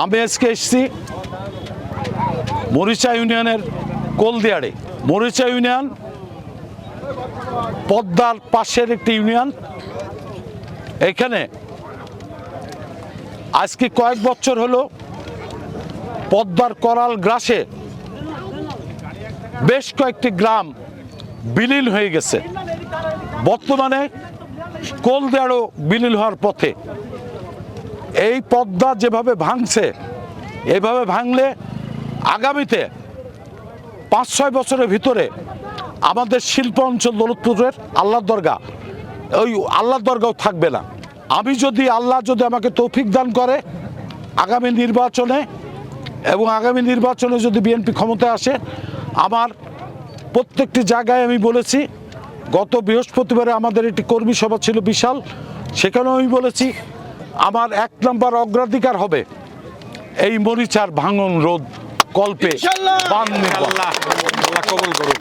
আমি আজকে এসেছি মরিচা ইউনিয়নের কোলদিয়াড়ে। মরিচা ইউনিয়ন পদ্মার পাশের একটি ইউনিয়ন। এখানে আজকে কয়েক বছর হলো পদ্মার করাল গ্রাসে বেশ কয়েকটি গ্রাম বিলীন হয়ে গেছে। বর্তমানে কোলদেয়ারও বিলীন হওয়ার পথে। এই পদ্মা যেভাবে ভাঙছে, এভাবে ভাঙলে আগামীতে পাঁচ, ছয় বছরের ভিতরে আমাদের শিল্প অঞ্চল দৌলতপুরের আল্লাহ দরগা, ওই আল্লাহ দরগাও থাকবে না। আমি যদি আল্লাহ যদি আমাকে তৌফিক দান করে আগামী নির্বাচনে এবং আগামী নির্বাচনে যদি বিএনপি ক্ষমতায় আসে, আমার প্রত্যেকটি জায়গায় আমি বলেছি, গত বৃহস্পতিবারে আমাদের একটি কর্মী সভা ছিল বিশাল, সেখানেও আমি বলেছি আমার এক নম্বর অগ্রাধিকার হবে। এই মরিচার ভাঙন রোধ কল্পে আল্লাহ কবল করুক।